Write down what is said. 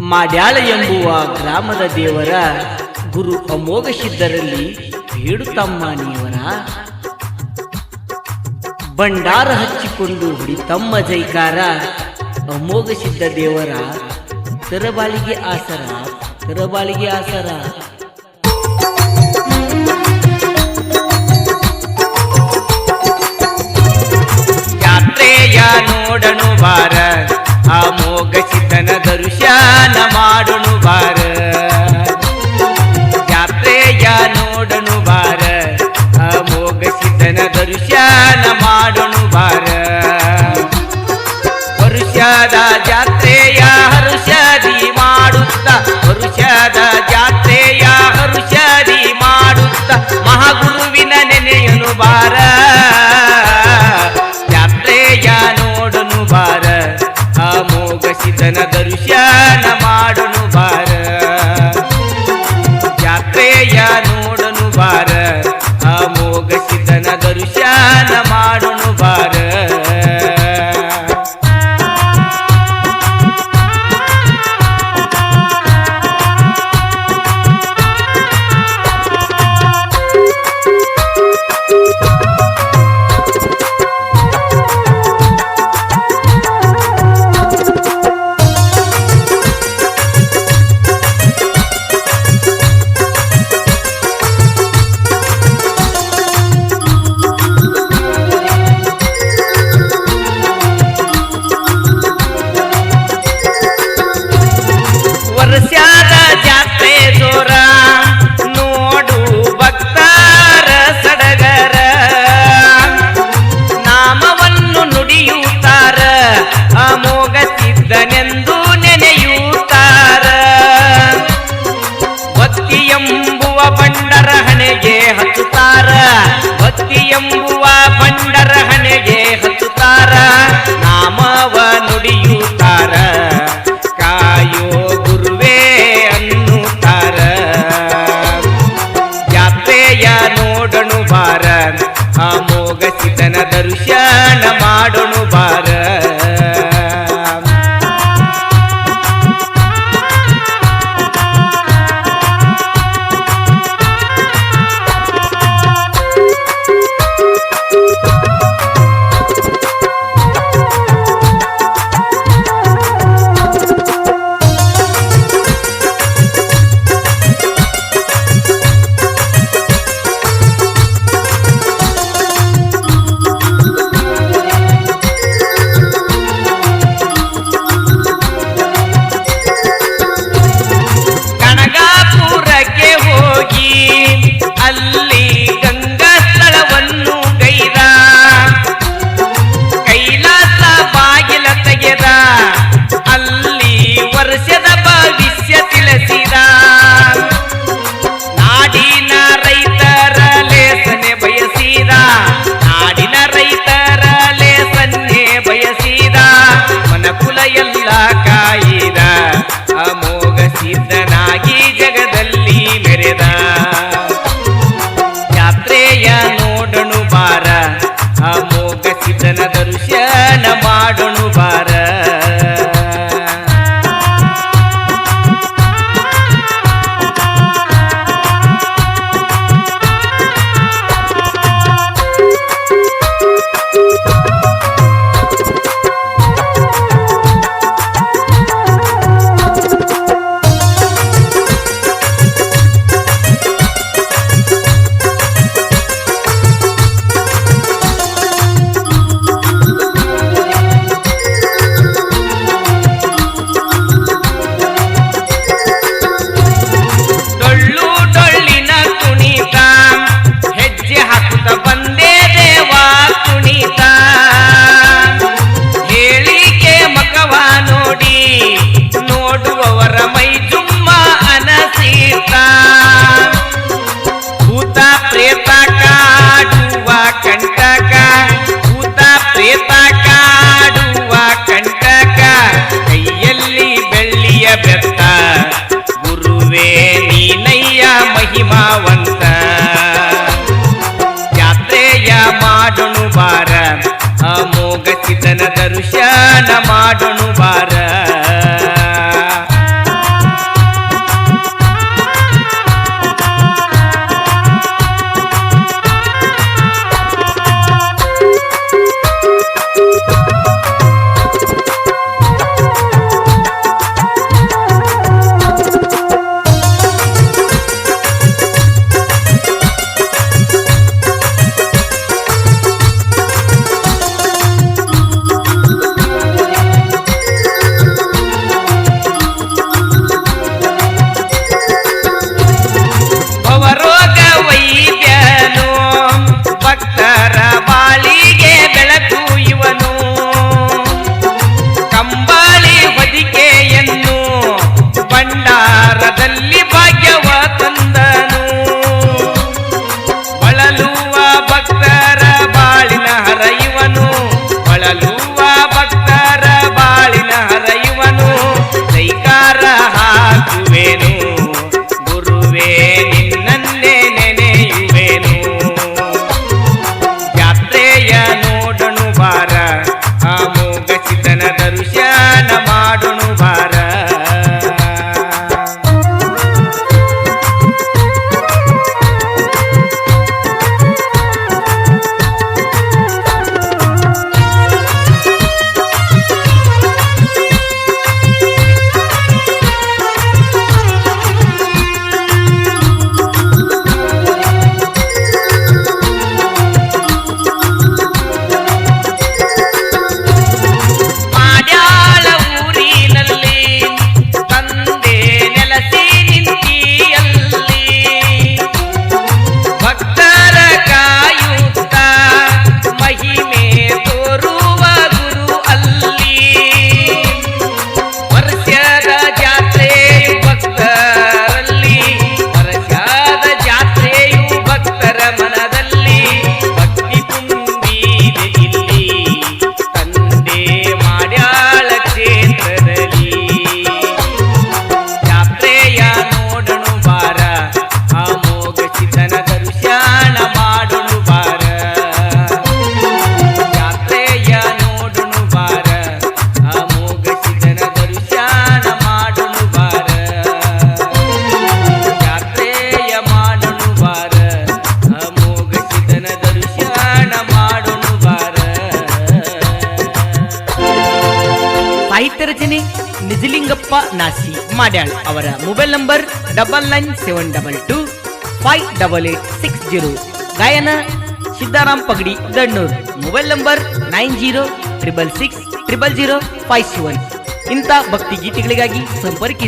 ಮಾಡ್ಯಾಳ ಎಂಬುವ ಗ್ರಾಮದ ದೇವರ ಗುರು ಅಮೋಘ ಸಿದ್ಧರಲ್ಲಿ ಬೇಡುತ್ತಮ್ಮ ನೀವನ ಭಂಡಾರ ಹಚ್ಚಿಕೊಂಡು ಹುಡಿತಮ್ಮ ಜೈಕಾರ ಅಮೋಘ ಸಿದ್ಧ ದೇವರ. ತರಬಾಳಿಗೆ ಆಸರ ತರಬಾಳಿಗೆ ಆಸರ. ಯಾತ್ರೆಯ ನೋಡನು ಬಾರ ಆ apreciar. ಭಂಡಾರದಲ್ಲಿ ಭಾಗ್ಯವ ತಂದನು. ಬಳಲುವ ಭಕ್ತರ ಬಾಳಿನ ಹರಯುವನು. ಬಳಲುವ ಭಕ್ತರ ಬಾಳಿನ ಹರಯುವನು. ಕೈಕಾರ ಹಾಕುವೆನು. ನಾಸಿ ಮಾಡ್ಯಾಳ್. ಅವರ mobile number double nine seven double two five double eight six zero. ಗಾಯನ Siddaram Pagadi Dannur. Mobile number nine zero triple six triple zero five seven. ಇಂಥ ಭಕ್ತಿ ಗೀತೆಗಳಿಗಾಗಿ ಸಂಪರ್ಕಿಸಿ.